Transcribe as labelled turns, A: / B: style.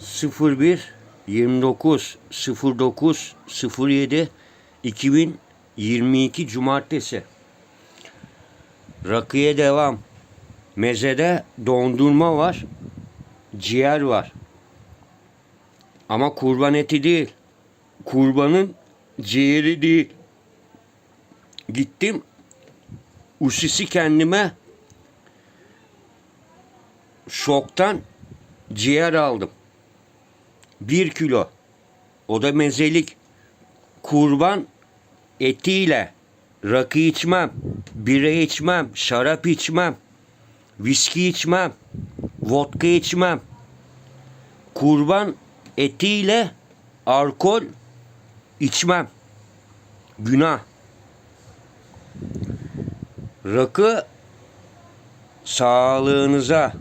A: 01 29 09 07 2022 Cumartesi. Rakıya devam. Mezede dondurma var. Ciğer var. Ama kurban eti değil. Kurbanın ciğeri değil. Gittim. Usisi kendime şoktan ciğer aldım. Bir kilo. O da mezelik. Kurban etiyle rakı içmem, bira içmem, şarap içmem, viski içmem, vodka içmem. Kurban etiyle alkol içmem. Günah. Rakı sağlığınıza,